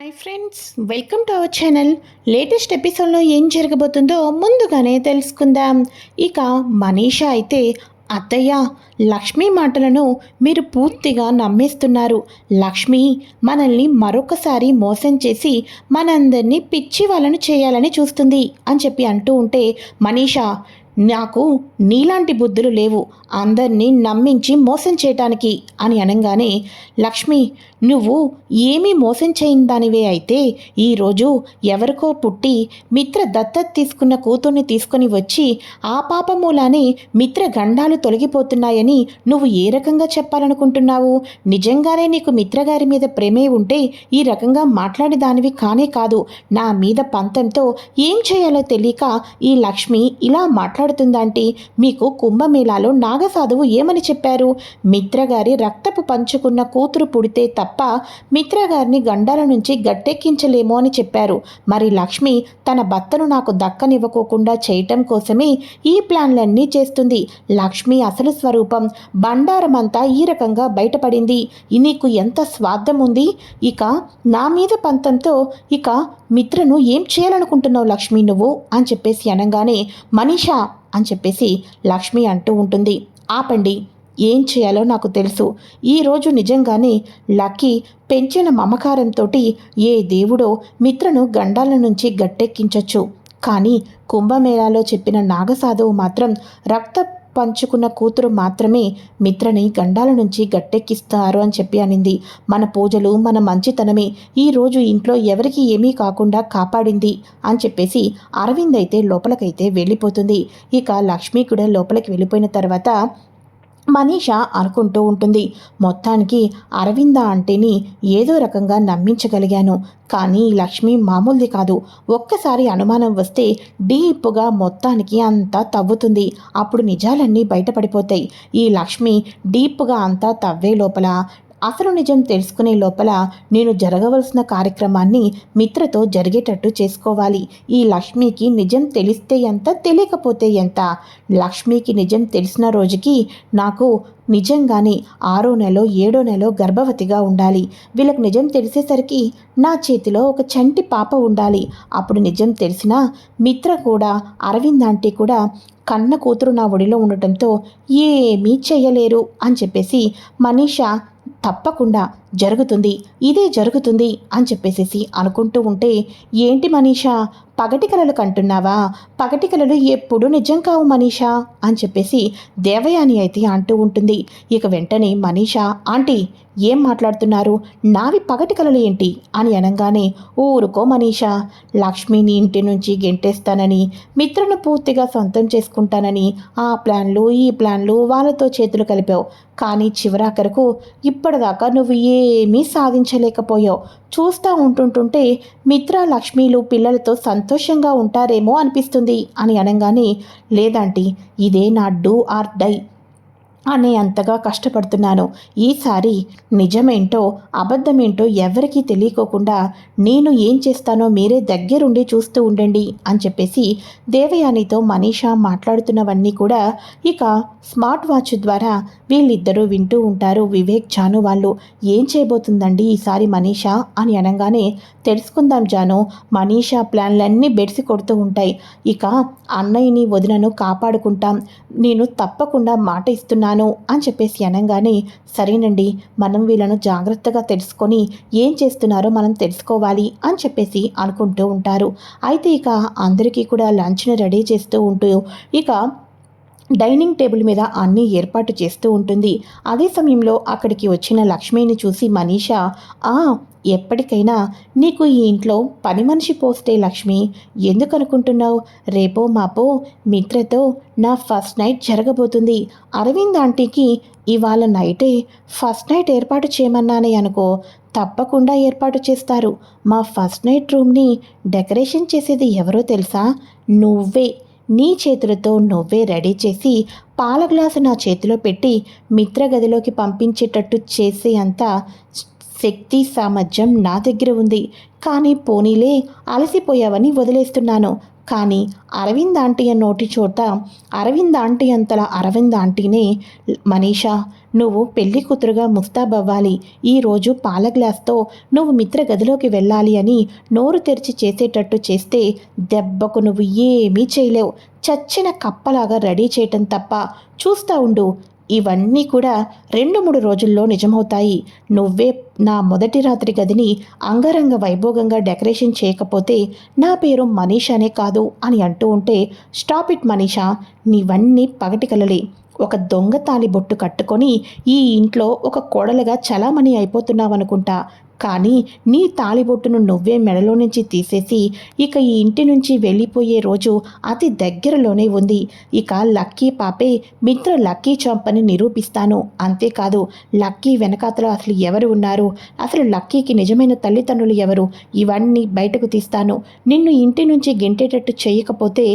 Hi friends welcome to our channel. Latest ఎపిసోడ్లో ఏం జరగబోతుందో ముందుగానే తెలుసుకుందాం. ఇక మనీషా అయితే అత్తయ్య లక్ష్మి మాటలను మీరు పూర్తిగా నమ్మేస్తున్నారు. లక్ష్మి మనల్ని మరొకసారి మోసం చేసి మనందరినీ పిచ్చి వాళ్ళను చేయాలని చూస్తుంది అని చెప్పి అంటూ ఉంటే మనీషా నాకు నీలాంటి బుద్ధులు లేవు. అందరినీ నమ్మించి మోసం చేయటానికి అని అనగానే లక్ష్మి నువ్వు ఏమీ మోసం చేయని దానివే అయితే ఈరోజు ఎవరికో పుట్టి మిత్ర దత్తత తీసుకున్న కూతుర్ని తీసుకొని వచ్చి ఆ పాప మూలానే మిత్ర గండాలు తొలగిపోతున్నాయని నువ్వు ఏ రకంగా చెప్పాలనుకుంటున్నావు? నిజంగానే నీకు మిత్రగారి మీద ప్రేమే ఉంటే ఈ రకంగా మాట్లాడే దానివి కానే కాదు. నా మీద పంతంతో ఏం చేయాలో తెలియక ఈ లక్ష్మి ఇలా మాట్లాడుతుందంటే మీకు కుంభమేళాలో నాగసాధువు ఏమని చెప్పారు? మిత్రగారి రక్తపు పంచుకున్న కూతురు పుడితే తప్ప మిత్రగారిని గండాల నుంచి గట్టెక్కించలేమో అని చెప్పారు. మరి లక్ష్మి తన భర్తను నాకు దక్కనివ్వకోకుండా చేయటం కోసమే ఈ ప్లాన్లన్నీ చేస్తుంది. లక్ష్మి అసలు స్వరూపం బండారమంతా ఈ రకంగా బయటపడింది. నీకు ఎంత స్వార్థం ఉంది ఇక నా మీద పంతంతో ఇక మిత్రను ఏం చేయాలనుకుంటున్నావు లక్ష్మి నువ్వు? అని చెప్పేసి అనగానే మనీషా అని చెప్పేసి లక్ష్మి అంటూ ఉంటుంది. ఆపండి ఏం చేయాలో నాకు తెలుసు. ఈరోజు నిజంగానే లక్కీ పెంచిన మమకారంతో ఏ దేవుడో మిత్రను గండాల నుంచి గట్టెక్కించొచ్చు. కానీ కుంభమేళాలో చెప్పిన నాగసాధువు మాత్రం రక్త పంచుకున్న కూతురు మాత్రమే మిత్రని గండాల నుంచి గట్టెక్కిస్తారు అని చెప్పి అనింది. మన పూజలు మన మంచితనమే ఈరోజు ఇంట్లో ఎవరికి ఏమీ కాకుండా కాపాడింది అని చెప్పేసి అరవింద్ అయితే లోపలికైతే వెళ్ళిపోతుంది. ఇక లక్ష్మి కూడా లోపలికి వెళ్ళిపోయిన తర్వాత మనీష అనుకుంటూ ఉంటుంది. మొత్తానికి అరవింద అంటేని ఏదో రకంగా నమ్మించగలిగాను. కానీ ఈ లక్ష్మి మామూలుది కాదు. ఒక్కసారి అనుమానం వస్తే డీప్గా మొత్తానికి అంతా తవ్వుతుంది. అప్పుడు నిజాలన్నీ బయటపడిపోతాయి. ఈ లక్ష్మి డీప్గా అంతా తవ్వే లోపల అసలు నిజం తెలుసుకునే లోపల నేను జరగవలసిన కార్యక్రమాన్ని మిత్రతో జరిగేటట్టు చేసుకోవాలి. ఈ లక్ష్మికి నిజం తెలిస్తే ఎంత తెలియకపోతే ఎంత? లక్ష్మికి నిజం తెలిసిన రోజుకి నాకు నిజంగానే ఆరో నెల ఏడో నెల గర్భవతిగా ఉండాలి. వీళ్ళకి నిజం తెలిసేసరికి నా చేతిలో ఒక చంటి పాప ఉండాలి. అప్పుడు నిజం తెలిసినా మిత్ర కూడా అరవింద్ ఆంటీ కూడా కన్న కూతురు నా ఒడిలో ఉండటంతో ఏమీ చేయలేరు అని చెప్పేసి మనీషా తప్పకుండా జరుగుతుంది ఇదే జరుగుతుంది అని చెప్పేసేసి అనుకుంటూ ఉంటే ఏంటి మనీషా? పగటి కలలు కంటున్నావా? పగటి కలలు ఎప్పుడు నిజం కావు మనీషా అని చెప్పేసి దేవయాని అయితే అంటూ ఉంటుంది. ఇక వెంటనే మనీషా ఆంటీ ఏం మాట్లాడుతున్నారు? నావి పగటి కలలు ఏంటి? అని అనగానే ఊరుకో మనీషా లక్ష్మిని ఇంటి నుంచి గెంటేస్తానని మిత్రను పూర్తిగా సొంతం చేసుకుంటానని ఆ ప్లాన్లు ఈ ప్లాన్లు వాళ్ళతో చేతులు కలిపావు. కానీ చివరాఖరకు ఇప్పటిదాకా నువ్వు ఏమీ సాధించలేకపోయావు. చూస్తూ ఉంటుంటుంటే మిత్ర లక్ష్మీలు పిల్లలతో సంతోషంగా ఉంటారేమో అనిపిస్తుంది అని అనగానే లేదంటీ ఇదే నా డూ ఆర్ డై. అని అంతగా కష్టపడుతున్నాను. ఈసారి నిజమేంటో అబద్ధమేంటో ఎవరికీ తెలియకోకుండా నేను ఏం చేస్తానో మీరే దగ్గరుండి చూస్తూ ఉండండి అని చెప్పేసి దేవయానితో మనీషా మాట్లాడుతున్నవన్నీ కూడా ఇక స్మార్ట్ వాచ్ ద్వారా వీళ్ళిద్దరూ వింటూ ఉంటారు. వివేక్ జాను వాళ్ళు ఏం చేయబోతుందండి ఈసారి మనీషా? అని అనగానే తెలుసుకుందాం జాను మనీషా ప్లాన్లన్నీ బెడిసి కొడుతూ ఉంటాయి. ఇక అన్నయ్యని వదినను కాపాడుకుంటాం. నేను తప్పకుండా మాట ఇస్తున్నాను. అని చెప్పేసి అనగానే సరేనండి మనం వీళ్ళను జాగ్రత్తగా తెలుసుకొని ఏం చేస్తున్నారో మనం తెలుసుకోవాలి అని చెప్పేసి అనుకుంటూ ఉంటారు. అయితే ఇక అందరికీ కూడా లంచ్ని రెడీ చేస్తూ ఉంటూ ఇక డైనింగ్ టేబుల్ మీద అన్నీ ఏర్పాటు చేస్తూ ఉంటుంది. అదే సమయంలో అక్కడికి వచ్చిన లక్ష్మిని చూసి మనీషా ఆ ఎప్పటికైనా నీకు ఈ ఇంట్లో పని మనిషి పోస్టే లక్ష్మి ఎందుకు అనుకుంటున్నావు? రేపో మాపో మిత్రతో నా ఫస్ట్ నైట్ జరగబోతుంది. అరవింద్ ఆంటీకి ఇవాళ నైటే ఫస్ట్ నైట్ ఏర్పాటు చేయమన్నానే అనుకో తప్పకుండా ఏర్పాటు చేస్తారు. మా ఫస్ట్ నైట్ రూమ్ని డెకరేషన్ చేసేది ఎవరో తెలుసా? నువ్వే. నీ చేతులతో నువ్వే రెడీ చేసి పాల గ్లాసు నా చేతిలో పెట్టి మిత్ర గదిలోకి పంపించేటట్టు చేసే అంత శక్తి సామర్థ్యం నా దగ్గర ఉంది. కానీ పోనీలే అలసిపోయావని వదిలేస్తున్నాను. కానీ అరవింద్ ఆంటీ నోటి చోట అరవింద్ ఆంటీ అంతల అరవింద్ ఆంటీనే మనీషా నువ్వు పెళ్ళి కూతురుగా ముస్తాబవ్వాలి ఈరోజు పాల గ్లాస్తో నువ్వు మిత్ర గదిలోకి వెళ్ళాలి అని నోరు తెరిచి చేసేటట్టు చేస్తే దెబ్బకు నువ్వు ఏమీ చేయలేవు. చచ్చిన కప్పలాగా రెడీ చేయటం తప్ప చూస్తా ఉండు. ఇవన్నీ కూడా రెండు మూడు రోజుల్లో నిజమవుతాయి. నువ్వే నా మొదటి రాత్రి గదిని అంగరంగ వైభోగంగా డెకరేషన్ చేయకపోతే నా పేరు మనీషానే కాదు అని అంటూ ఉంటే స్టాప్ ఇట్ మనీషా నీవన్నీ పగటి కలలే ఒక దొంగ తాలి బొట్టు కట్టుకొని ఈ ఇంట్లో ఒక కోడలుగా చలామణి అయిపోతున్నావనుకుంటా. కానీ నీ తాళిబొట్టును నువ్వే మెడలో నుంచి తీసేసి ఇక ఈ ఇంటి నుంచి వెళ్ళిపోయే రోజు అతి దగ్గరలోనే ఉంది. ఇక లక్కీ పాపే మిత్ర లక్కీ చంపని నిరూపిస్తాను. అంతేకాదు లక్కీ వెనకాతలో అసలు ఎవరు ఉన్నారు? అసలు లక్కీకి నిజమైన తల్లిదండ్రులు ఎవరు? ఇవన్నీ బయటకు తీస్తాను. నిన్ను ఇంటి నుంచి గెంటేటట్టు చేయకపోతే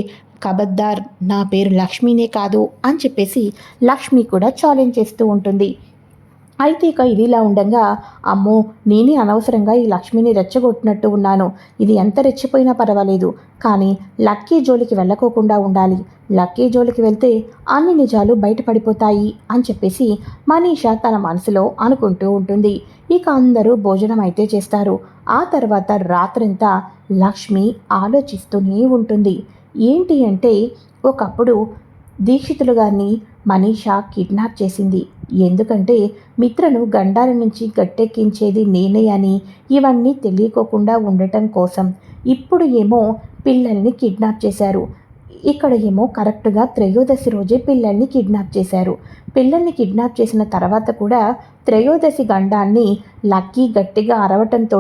కబద్దార్ నా పేరు లక్ష్మీనే కాదు అని చెప్పేసి లక్ష్మి కూడా ఛాలెంజ్ చేస్తూ ఉంటుంది. అయితే ఇక ఇదిలా ఉండగా అమ్మో నేనే అనవసరంగా ఈ లక్ష్మిని రెచ్చగొట్టినట్టు ఉన్నాను. ఇది ఎంత రెచ్చిపోయినా పర్వాలేదు. కానీ లక్కీ జోలికి వెళ్ళకోకుండా ఉండాలి. లక్కీ జోలికి వెళ్తే అన్ని నిజాలు బయటపడిపోతాయి అని చెప్పేసి మనీషా తన మనసులో అనుకుంటూ ఉంటుంది. ఇక అందరూ భోజనం అయితే చేస్తారు. ఆ తర్వాత రాత్రంతా లక్ష్మి ఆలోచిస్తూనే ఉంటుంది. ఏంటి అంటే ఒకప్పుడు దీక్షితులు గారిని మనీషా కిడ్నాప్ చేసింది. ఎందుకంటే మిత్రను గండాల నుంచి గట్టెక్కించేది నేనే అని ఇవన్నీ తెలియకోకుండా ఉండటం కోసం. ఇప్పుడు ఏమో పిల్లల్ని కిడ్నాప్ చేశారు. ఇక్కడ ఏమో కరెక్ట్గా త్రయోదశి రోజే పిల్లల్ని కిడ్నాప్ చేశారు. పిల్లల్ని కిడ్నాప్ చేసిన తర్వాత కూడా త్రయోదశి గండాన్ని లక్కీ గట్టిగా అరవటంతో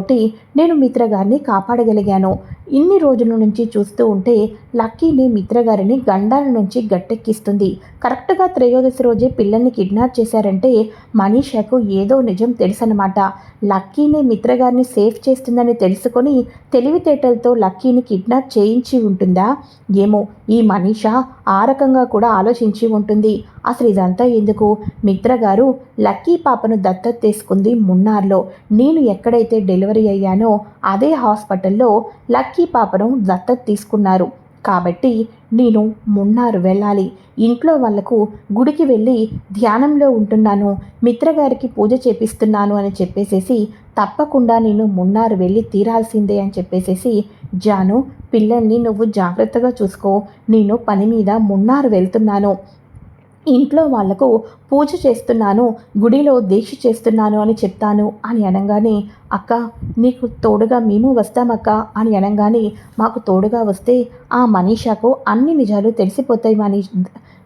నేను మిత్రగారిని కాపాడగలిగాను. ఇన్ని రోజుల నుంచి చూస్తూ ఉంటే లక్కీని మిత్రగారిని గండాల నుంచి గట్టెక్కిస్తుంది. కరెక్ట్గా త్రయోదశి రోజే పిల్లల్ని కిడ్నాప్ చేశారంటే మనీషాకు ఏదో నిజం తెలుసనమాట లక్కీని మిత్రగారిని సేఫ్ చేస్తుందని తెలుసుకొని తెలివితేటలతో లక్కీని కిడ్నాప్ చేయించి ఉంటుందా? ఏమో ఈ మనీషా ఆ రకంగా కూడా ఆలోచించి ఉంటుంది. అసలు ఇదంతా ఎందుకు? మిత్రగారు లక్కీ పాపను దత్తత తీసుకుంది మున్నార్లో. నేను ఎక్కడైతే డెలివరీ అయ్యానో అదే హాస్పిటల్లో లక్కీ పాపను దత్తత తీసుకున్నారు కాబట్టి నేను మున్నారు వెళ్ళాలి. ఇంట్లో వాళ్ళకు గుడికి వెళ్ళి ధ్యానంలో ఉంటున్నాను. మిత్రగారికి పూజ చేపిస్తున్నాను అని చెప్పేసేసి తప్పకుండా నేను మున్నారు వెళ్ళి తీరాల్సిందే అని చెప్పేసేసి జాను పిల్లల్ని నువ్వు జాగ్రత్తగా చూసుకో. నేను పని మీద మున్నారు వెళ్తున్నాను. ఇంట్లో వాళ్ళకు పూజ చేస్తున్నాను గుడిలో దీక్ష చేస్తున్నాను అని చెప్తాను అని అనగానే అక్క నీకు తోడుగా మేము వస్తామక్క అని అనగానే మాకు తోడుగా వస్తే ఆ మనీషాకు అన్ని నిజాలు తెలిసిపోతాయి మనీ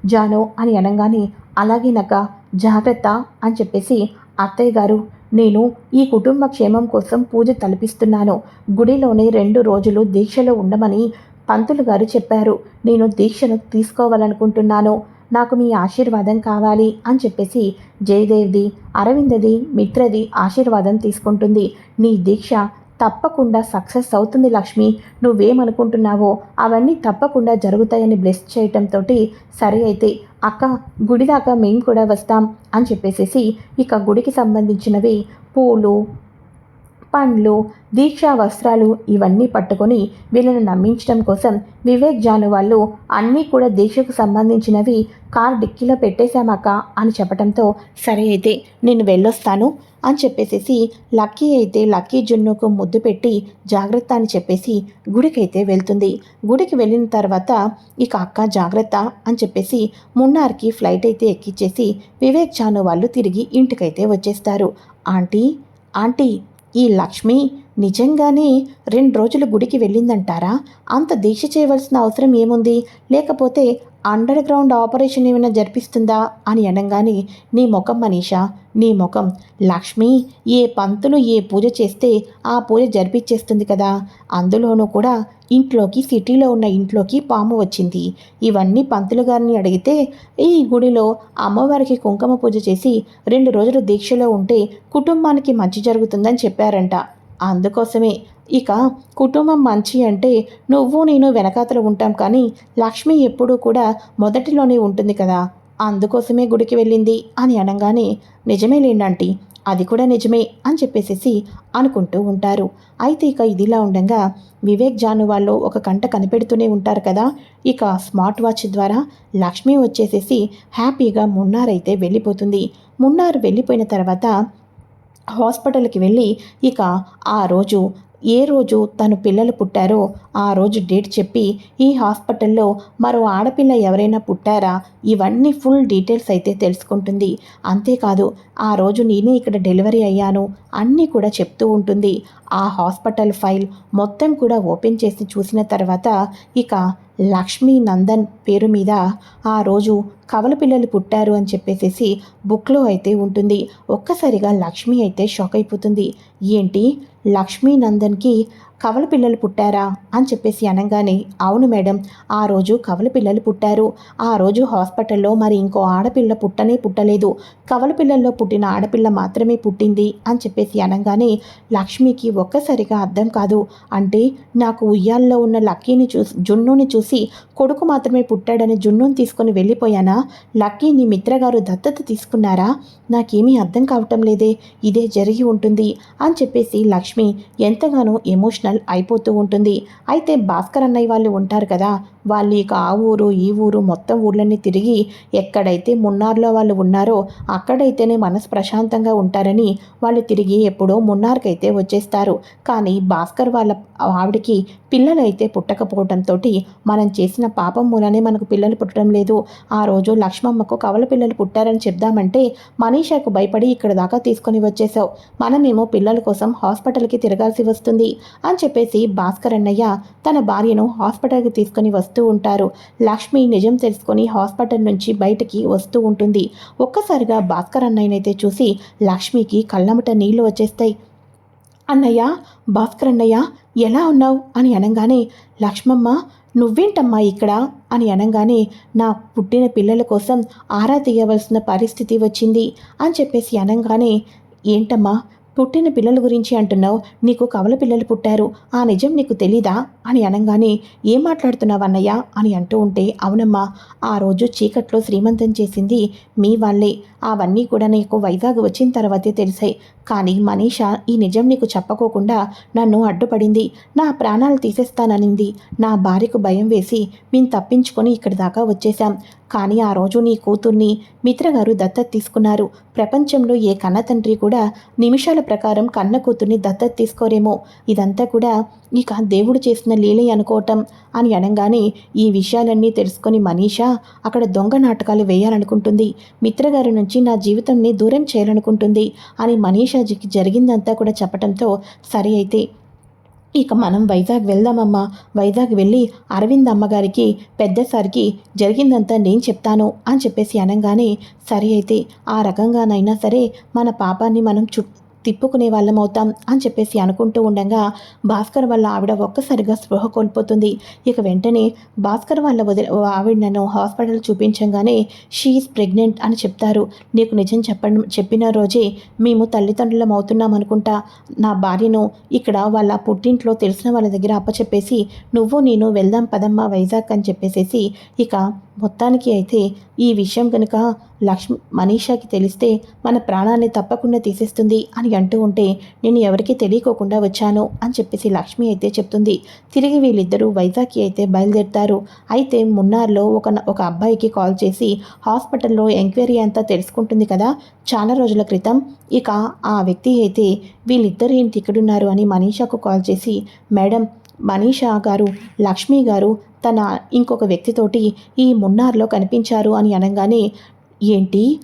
జాను అని అనగానే అలాగేనక్క జాగ్రత్త అని చెప్పేసి అత్తయ్య గారు నేను ఈ కుటుంబ క్షేమం కోసం పూజ తలపిస్తున్నాను. గుడిలోనే రెండు రోజులు దీక్షలో ఉండమని పంతులు గారు చెప్పారు. నేను దీక్షను తీసుకోవాలనుకుంటున్నాను. నాకు మీ ఆశీర్వాదం కావాలి అని చెప్పేసి జయదేవ్ది అరవిందది మిత్రది ఆశీర్వాదం తీసుకుంటుంది. నీ దీక్ష తప్పకుండా సక్సెస్ అవుతుంది లక్ష్మి. నువ్వేమనుకుంటున్నావో అవన్నీ తప్పకుండా జరుగుతాయని బ్లెస్ చేయటంతో సరే అయితే అక్క గుడి దాకా మేము కూడా వస్తాం అని చెప్పేసేసి ఇక గుడికి సంబంధించినవి పూలు పండ్లు దీక్షా వస్త్రాలు ఇవన్నీ పట్టుకొని వీళ్ళను నమ్మించడం కోసం వివేక్ జాను వాళ్ళు అన్నీ కూడా దీక్షకు సంబంధించినవి కార్ డిక్కీలో పెట్టేశామాక అని చెప్పడంతో సరే అయితే నేను వెళ్ళొస్తాను అని చెప్పేసేసి లక్కీ అయితే లక్కీ జున్నుకు ముద్దు పెట్టి జాగ్రత్త అని చెప్పేసి గుడికైతే వెళ్తుంది. గుడికి వెళ్ళిన తర్వాత ఇక అక్క జాగ్రత్త అని చెప్పేసి మున్నార్కి ఫ్లైట్ అయితే ఎక్కిచ్చేసి వివేక్ జాను వాళ్ళు తిరిగి ఇంటికైతే వచ్చేస్తారు. ఆంటీ ఆంటీ ఈ లక్ష్మి నిజంగానే రెండు రోజులు గుడికి వెళ్ళిందంటారా? అంత దీక్ష చేయవలసిన అవసరం ఏముంది? లేకపోతే అండర్ గ్రౌండ్ ఆపరేషన్ ఏమైనా జరిపిస్తుందా? అని అనగానే నీ ముఖం మనీషా నీ ముఖం. లక్ష్మి ఏ పంతులు ఏ పూజ చేస్తే ఆ పూజ జరిపించేస్తుంది కదా. అందులోనూ కూడా ఇంట్లోకి సిటీలో ఉన్న ఇంట్లోకి పాము వచ్చింది. ఇవన్నీ పంతులు గారిని అడిగితే ఈ గుడిలో అమ్మవారికి కుంకుమ పూజ చేసి రెండు రోజులు దీక్షలో ఉంటే కుటుంబానికి మంచి జరుగుతుందని చెప్పారంట. అందుకోసమే. ఇక కుటుంబం మంచి అంటే నువ్వు నేను వెనకాతలు ఉంటాం కానీ లక్ష్మి ఎప్పుడూ కూడా మొదటిలోనే ఉంటుంది కదా. అందుకోసమే గుడికి వెళ్ళింది అని అనగానే నిజమే లేండంటీ అది కూడా నిజమే అని చెప్పేసేసి అనుకుంటూ ఉంటారు. అయితే ఇక ఇదిలా ఉండగా వివేక్ జాను వాళ్ళు ఒక కంట కనిపెడుతూనే ఉంటారు కదా. ఇక స్మార్ట్ వాచ్ ద్వారా లక్ష్మి వచ్చేసేసి హ్యాపీగా మున్నార్ అయితే వెళ్ళిపోతుంది. మున్నార్ వెళ్ళిపోయిన తర్వాత హాస్పిటల్కి వెళ్ళి ఇక ఆ రోజు ఏ రోజు తను పిల్లలు పుట్టారో ఆ రోజు డేట్ చెప్పి ఈ హాస్పిటల్లో మరో ఆడపిల్ల ఎవరైనా పుట్టారా? ఇవన్నీ ఫుల్ డీటెయిల్స్ అయితే తెలుసుకుంటుంది. అంతేకాదు ఆ రోజు నేనే ఇక్కడ డెలివరీ అయ్యాను అన్నీ కూడా చెప్తూ ఉంటుంది. ఆ హాస్పిటల్ ఫైల్ మొత్తం కూడా ఓపెన్ చేసి చూసిన తర్వాత ఇక లక్ష్మీ నందన్ పేరు మీద ఆ రోజు కవల పిల్లలు పుట్టారు అని చెప్పేసేసి బుక్లో అయితే ఉంటుంది. ఒక్కసారిగా లక్ష్మి అయితే షాక్ అయిపోతుంది. ఏంటి? లక్ష్మీ నందన్కి కవల పిల్లలు పుట్టారా? అని చెప్పేసి అనగానే అవును మేడం ఆ రోజు కవల పిల్లలు పుట్టారు. ఆ రోజు హాస్పిటల్లో మరి ఇంకో ఆడపిల్ల పుట్టనే పుట్టలేదు. కవల పిల్లల్లో పుట్టిన ఆడపిల్ల మాత్రమే పుట్టింది అని చెప్పేసి అనగానే లక్ష్మికి ఒక్కసారిగా అర్థం కాదు. అంటే నాకు ఉయ్యాల్లో ఉన్న లక్కీని చూసి జున్నుని చూసి కొడుకు మాత్రమే పుట్టాడని జున్నుని తీసుకొని వెళ్ళిపోయానా? లక్కీని మిత్రగారు దత్తత తీసుకున్నారా? నాకేమీ అర్థం కావటం లేదే. ఇదే జరిగి ఉంటుంది అని చెప్పేసి లక్ష్మి ఎంతగానో ఎమోషనల్ అయిపోతూ ఉంటుంది. అయితే భాస్కర్ అన్నయ్య వాళ్ళు ఉంటారు కదా వాళ్ళు ఇక ఆ ఊరు ఈ ఊరు మొత్తం ఊళ్ళని తిరిగి ఎక్కడైతే మున్నార్లో వాళ్ళు ఉన్నారో అక్కడైతేనే మనసు ప్రశాంతంగా ఉంటారని వాళ్ళు తిరిగి ఎప్పుడో మున్నార్కైతే వచ్చేస్తారు. కానీ భాస్కర్ వాళ్ళ ఆవిడకి పిల్లలు అయితే పుట్టకపోవడంతో మనం చేసిన పాపం మూలనే మనకు పిల్లలు పుట్టడం లేదు. ఆ రోజు లక్ష్మమ్మకు కవల పిల్లలు పుట్టారని చెప్దామంటే మనీషాకు భయపడి ఇక్కడ దాకా తీసుకొని వచ్చేసావు మనమేమో పిల్లల కోసం హాస్పిటల్కి తిరగాల్సి వస్తుంది. అని చెప్పేసి భాస్కర్ అన్నయ్య తన భార్యను హాస్పిటల్కి తీసుకొని వస్తూ ఉంటారు. లక్ష్మి నిజం తెలుసుకొని హాస్పిటల్ నుంచి బయటికి వస్తూ ఉంటుంది. ఒక్కసారిగా భాస్కర్ అన్నయ్యనైతే చూసి లక్ష్మికి కళ్ళమట నీళ్ళు వచ్చేస్తాయి. అన్నయ్య భాస్కర్ అన్నయ్య ఎలా ఉన్నావు? అని అనగానే లక్ష్మమ్మ నువ్వేంటమ్మా ఇక్కడ? అని అనగానే నా పుట్టిన పిల్లల కోసం ఆరా తీయవలసిన పరిస్థితి వచ్చింది అని చెప్పేసి అనగానే ఏంటమ్మా పుట్టిన పిల్లల గురించి అంటున్నావు. నీకు కవల పిల్లలు పుట్టారు. ఆ నిజం నీకు తెలీదా? అని అనగానే ఏం మాట్లాడుతున్నావన్నయ్యా అని అంటూ ఉంటే అవునమ్మా ఆ రోజు చీకట్లో శ్రీమంతం చేసింది మీ వాళ్ళే. అవన్నీ కూడా నీకు వైజాగ్ వచ్చిన తర్వాతే తెలిసాయి. కానీ మనీషా ఈ నిజం నీకు చెప్పకోకుండా నన్ను అడ్డుపడింది. నా ప్రాణాలు తీసేస్తాననింది. నా భార్యకు భయం వేసి మేము తప్పించుకొని ఇక్కడి దాకా వచ్చేశాం. కానీ ఆ రోజు నీ కూతుర్ని మిత్రగారు దత్తత తీసుకున్నారు. ప్రపంచంలో ఏ కన్న తండ్రి కూడా నిమిషాల ప్రకారం కన్న కూతుర్ని దత్తత తీసుకోరేమో. ఇదంతా కూడా ఇక దేవుడు చేసిన లీలే అనుకోవటం అని అనగానే ఈ విషయాలన్నీ తెలుసుకొని మనీషా అక్కడ దొంగ నాటకాలు వేయాలనుకుంటుంది. మిత్రగారి నుంచి నా జీవితంని దూరం చేయాలనుకుంటుంది అని మనీషాజీకి జరిగిందంతా కూడా చెప్పడంతో సరి అయితే. ఇక మనం వైజాగ్ వెళ్దామమ్మా. వైజాగ్ వెళ్ళి అరవింద్ అమ్మగారికి పెద్దసారికి జరిగిందంతా నేను చెప్తాను అని చెప్పేసి అనగానే సరే అయితే ఆ రకంగానైనా సరే మన పాపాన్ని మనం చుట్టూ తిప్పుకునే వాళ్ళం అవుతాం అని చెప్పేసి అనుకుంటూ ఉండగా భాస్కర్ వాళ్ళ ఆవిడ ఒక్కసారిగా స్పృహ కోల్పోతుంది. ఇక వెంటనే భాస్కర్ వాళ్ళ వదిలి ఆవిడను హాస్పిటల్ చూపించగానే షీఈస్ ప్రెగ్నెంట్ అని చెప్తారు. నీకు నిజం చెప్పడం చెప్పిన రోజే మేము తల్లిదండ్రులం అవుతున్నాం అనుకుంటా. నా భార్యను ఇక్కడ వాళ్ళ పుట్టింట్లో తెలిసిన వాళ్ళ దగ్గర అప్పచెప్పేసి నువ్వు నేను వెళ్దాం పదమ్మా వైజాగ్ అని చెప్పేసేసి ఇక మొత్తానికి అయితే ఈ విషయం కనుక లక్ష్మి మనీషాకి తెలిస్తే మన ప్రాణాన్ని తప్పకుండా తీసేస్తుంది అని అంటూ ఉంటే నేను ఎవరికి తెలియకోకుండా వచ్చాను అని చెప్పేసి లక్ష్మి అయితే చెప్తుంది. తిరిగి వీళ్ళిద్దరూ వైజాగ్కి అయితే బయలుదేరుతారు. అయితే మున్నార్లో ఒక ఒక అబ్బాయికి కాల్ చేసి హాస్పిటల్లో ఎంక్వైరీ అంతా తెలుసుకుంటుంది కదా చాలా రోజుల క్రితం. ఇక ఆ వ్యక్తి అయితే వీళ్ళిద్దరు ఏంటి ఇక్కడున్నారు అని మనీషాకు కాల్ చేసి మేడం మనీషా గారు లక్ష్మి గారు తన ఇంకొక వ్యక్తితోటి ఈ మున్నార్లో కనిపించారు అని అనగానే ఏంటి?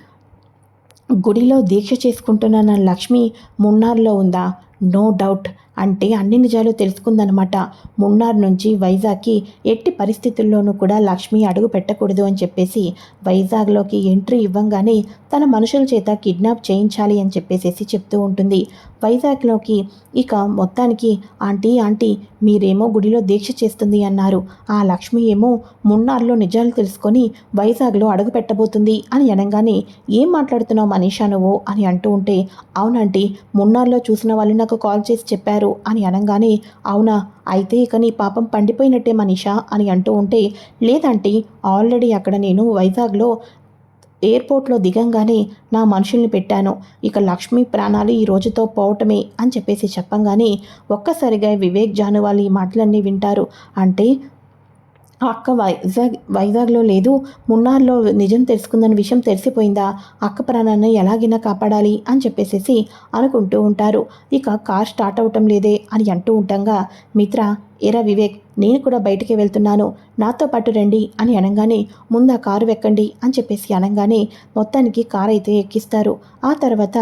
గుడిలో దీక్ష చేసుకుంటున్న నా లక్ష్మి మున్నార్లో ఉందా? No doubt. అంటే అన్ని నిజాలు తెలుసుకుందనమాట. మున్నార్ నుంచి వైజాగ్కి ఎట్టి పరిస్థితుల్లోనూ కూడా లక్ష్మి అడుగు పెట్టకూడదు అని చెప్పేసి వైజాగ్లోకి ఎంట్రీ ఇవ్వంగానే తన మనుషుల చేత కిడ్నాప్ చేయించాలి అని చెప్పేసి చెప్తూ ఉంటుంది. వైజాగ్లోకి ఇక మొత్తానికి ఆంటీ ఆంటీ మీరేమో గుడిలో దీక్ష చేస్తుంది అన్నారు. ఆ లక్ష్మి ఏమో మున్నార్లో నిజాలు తెలుసుకొని వైజాగ్లో అడుగు పెట్టబోతుంది అని అనగానే ఏం మాట్లాడుతున్నావు మనీషా నువ్వు? అని అంటూ ఉంటే అవునంటీ మున్నార్లో చూసిన వాళ్ళు నాకు కాల్ చేసి చెప్పారు. అని అనగానే అవునా? అయితే ఇక నీ పాపం పండిపోయినట్టే మనీషా అని అంటూ ఉంటే లేదంటే ఆల్రెడీ అక్కడ నేను వైజాగ్లో ఎయిర్పోర్ట్లో దిగంగానే నా మనుషుల్ని పెట్టాను. ఇక లక్ష్మి ప్రాణాలు ఈ రోజుతో పోవటమే అని చెప్పేసి చెప్పంగానే ఒక్కసారిగా వివేక్ జాను వాళ్ళు ఈ మాటలన్నీ వింటారు. అంటే ఆ అక్క వైజాగ్ వైజాగ్లో లేదు. మున్నార్లో నిజం తెలుసుకుందని విషయం తెలిసిపోయిందా? అక్క ప్రాణాన్ని ఎలాగైనా కాపాడాలి అని చెప్పేసేసి అనుకుంటూ ఉంటారు. ఇక కార్ స్టార్ట్ అవటం లేదే అని అంటూ ఉండగా మిత్ర. ఏరా వివేక్ నేను కూడా బయటికి వెళ్తున్నాను. నాతో పాటు రండి అని అనగానే ముందు ఆ కారు ఎక్కండి అని చెప్పేసి అనగానే మొత్తానికి కారు అయితే ఎక్కిస్తారు. ఆ తర్వాత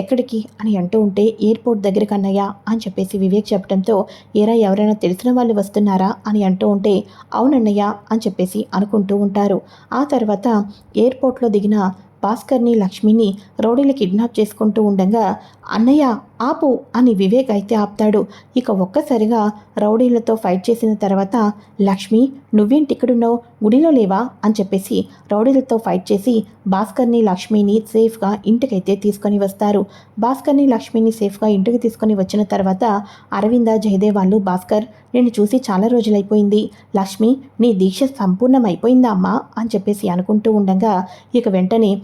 ఎక్కడికి అని అంటూ ఉంటే ఎయిర్పోర్ట్ దగ్గరికి అన్నయ్యా అని చెప్పేసి వివేక్ చెప్పడంతో ఏరా ఎవరైనా తెలిసిన వాళ్ళు వస్తున్నారా అని అంటూ ఉంటే అవునన్నయ్య అని చెప్పేసి అనుకుంటూ ఉంటారు. ఆ తర్వాత ఎయిర్పోర్ట్లో దిగిన భాస్కర్ని లక్ష్మిని రౌడీలు కిడ్నాప్ చేసుకుంటూ ఉండగా అన్నయ్య ఆపు అని వివేక్ అయితే ఆపుతాడు. ఇక ఒక్కసారిగా రౌడీలతో ఫైట్ చేసిన తర్వాత లక్ష్మి నువ్వేంటి ఇక్కడున్నావు గుడిలో లేవా? అని చెప్పేసి రౌడీలతో ఫైట్ చేసి భాస్కర్ని లక్ష్మిని సేఫ్గా ఇంటికైతే తీసుకొని వస్తారు. భాస్కర్ని లక్ష్మిని సేఫ్గా ఇంటికి తీసుకొని వచ్చిన తర్వాత అరవింద జయదేవ్ వాళ్ళు భాస్కర్ నేను చూసి చాలా రోజులైపోయింది. లక్ష్మి నీ దీక్ష సంపూర్ణమైపోయిందా అమ్మా? అని చెప్పేసి అనుకుంటూ ఉండగా ఇక వెంటనే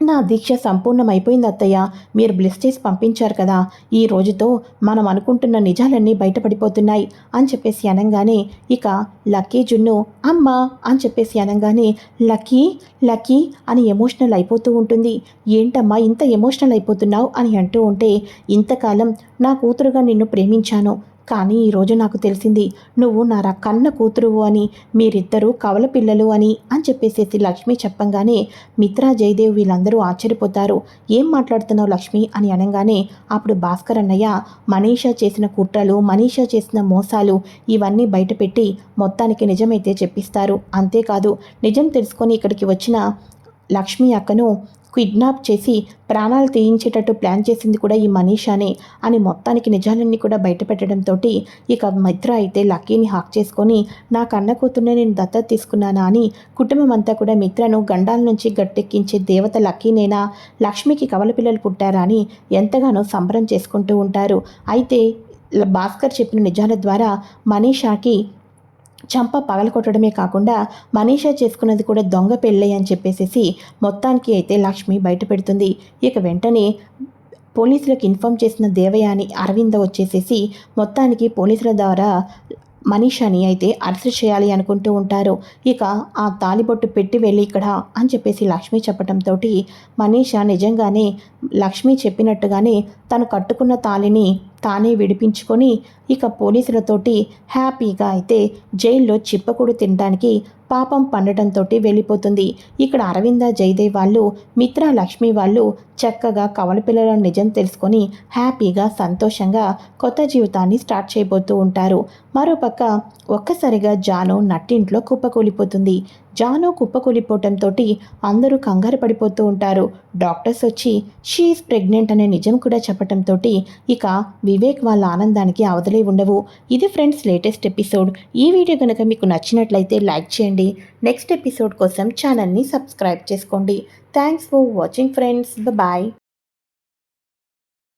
నా దీక్ష సంపూర్ణమైపోయింది అత్తయ్య. మీరు బ్లెస్ చేసి పంపించారు కదా. ఈ రోజుతో మనం అనుకుంటున్న నిజాలన్నీ బయటపడిపోతున్నాయి అని చెప్పేసి అనగానే ఇక లక్కీ జున్ను అమ్మా అని చెప్పేసి అనగానే లక్కీ లక్కీ అని ఎమోషనల్ అయిపోతూ ఉంటుంది. ఏంటమ్మా ఇంత ఎమోషనల్ అయిపోతున్నావు అని అంటూ ఉంటే ఇంతకాలం నా కూతురుగా నిన్ను ప్రేమించాను. కానీ ఈరోజు నాకు తెలిసింది నువ్వు నా కన్న కూతురువు అని మీరిద్దరూ కవల పిల్లలు అని అని చెప్పేసేసి లక్ష్మి చెప్పంగానే మిత్రా జయదేవ్ వీళ్ళందరూ ఆశ్చర్యపోతారు. ఏం మాట్లాడుతున్నావు లక్ష్మి? అని అనగానే అప్పుడు భాస్కర్ అన్నయ్య మనీషా చేసిన కుట్రలు మనీషా చేసిన మోసాలు ఇవన్నీ బయటపెట్టి మొత్తానికి నిజమైతే చెప్పిస్తారు. అంతేకాదు నిజం తెలుసుకొని ఇక్కడికి వచ్చిన లక్ష్మి అక్కను కిడ్నాప్ చేసి ప్రాణాలు తీయించేటట్టు ప్లాన్ చేసింది కూడా ఈ మనీషానే అని మొత్తానికి నిజాలన్నీ కూడా బయటపెట్టడంతో ఇక మిత్ర అయితే లక్కీని హాక్ చేసుకొని నా కన్న కూతుర్నే నేను దత్తత తీసుకున్నానా అని కుటుంబం అంతా కూడా మిత్రను గండాల నుంచి గట్టెక్కించే దేవత లక్కీనేనా లక్ష్మికి కవల పిల్లలు పుట్టారా అని ఎంతగానో సంబరం చేసుకుంటూ ఉంటారు. అయితే భాస్కర్ చెప్పిన నిజాల ద్వారా మనీషాకి చంప పగలకొట్టడమే కాకుండా మనీషా చేసుకున్నది కూడా దొంగ పెళ్ళే అని చెప్పేసేసి మొత్తానికి అయితే లక్ష్మి బయట పెడుతుంది ఇక వెంటనే పోలీసులకు ఇన్ఫామ్ చేసిన దేవయాని అరవింద వచ్చేసేసి మొత్తానికి పోలీసుల ద్వారా మనీషాని అయితే అరెస్ట్ చేయాలి అనుకుంటూ ఉంటారు. ఇక ఆ తాలిబొట్టు పెట్టి వెళ్ళి ఇక్కడ అని చెప్పేసి లక్ష్మి చెప్పడంతో మనీషా నిజంగానే లక్ష్మి చెప్పినట్టుగానే తను కట్టుకున్న తాలిని తానే విడిపించుకొని ఇక పోలీసులతోటి హ్యాపీగా అయితే జైల్లో చిప్పకుడు తినడానికి పాపం పండటంతో వెళ్ళిపోతుంది. ఇక్కడ అరవింద జయదేవ్ వాళ్ళు మిత్ర లక్ష్మి వాళ్ళు చక్కగా కవల పిల్లల నిజం తెలుసుకొని హ్యాపీగా సంతోషంగా కొత్త జీవితాన్ని స్టార్ట్ చేయబోతూ ఉంటారు. మరోపక్క ఒక్కసారిగా జాను నట్టింట్లో కుప్పకూలిపోతుంది. జాను కుప్పకూలిపోవటంతో అందరూ కంగారు పడిపోతూ ఉంటారు. డాక్టర్స్ వచ్చి షీఈస్ ప్రెగ్నెంట్ అనే నిజం కూడా చెప్పటంతో ఇక వివేక్ వాళ్ళ ఆనందానికి అవతలే ఉండవు. ఇది ఫ్రెండ్స్ లేటెస్ట్ ఎపిసోడ్. ఈ వీడియో కనుక మీకు నచ్చినట్లయితే లైక్ చేయండి. నెక్స్ట్ ఎపిసోడ్ కోసం ఛానల్ని సబ్స్క్రైబ్ చేసుకోండి. Thanks for watching friends. Bye